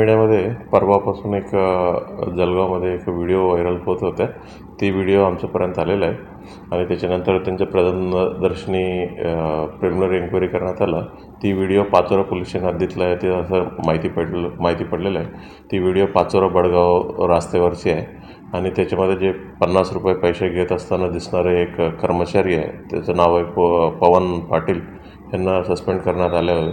मीडियामध्ये परवापासून एक जलगावमध्ये जळगावमध्ये एक व्हिडिओ व्हायरल होत होत्या ती व्हिडिओ आमच्यापर्यंत आलेला आहे. आणि त्याच्यानंतर त्यांच्या प्रदर्शनी प्रिमिनरी एन्क्वायरी करण्यात आला. ती व्हिडिओ पाचोरा पोलीस स्टेशन हद्दीतला आहे. ते असं माहिती पडलं माहिती पडलेलं आहे. ती व्हिडिओ पाचोरा बडगाव रस्त्यावरची आहे. आणि त्याच्यामध्ये जे पन्नास रुपये पैसे घेत असताना दिसणारे एक कर्मचारी आहे. त्याचं नाव आहे प पवन पाटील. यांना सस्पेंड करण्यात आले आहे.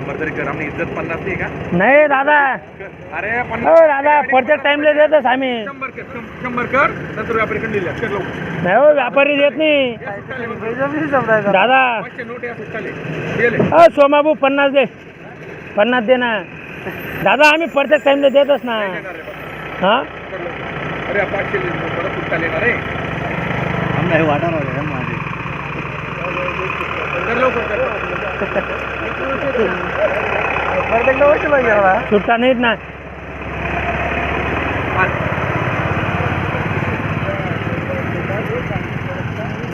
शंभर तरी कर. आम्ही इज्जत पन्नास नाही का? नाही दादा. अरे हो पन्नास दादा प्रत्येक टाइमला देतच आम्ही. शंभर कर शं- शंभर कर नंतर व्यापारीकडे लिहिल्या कर लवकर. नाही हो व्यापारी देत नाही. दादा. पाचशे नोट या सुट्टाले गेले हो सोमाबू पन्नास दे. पन्नास दे ना. दादा आम्ही प्रत्येक टाइमला देतच ना. हा? अरे पाचशे लिहिले, परत सुट्टा येणार हे वाटणार. कर लवकर कर છૂટતા નહીં જ ના.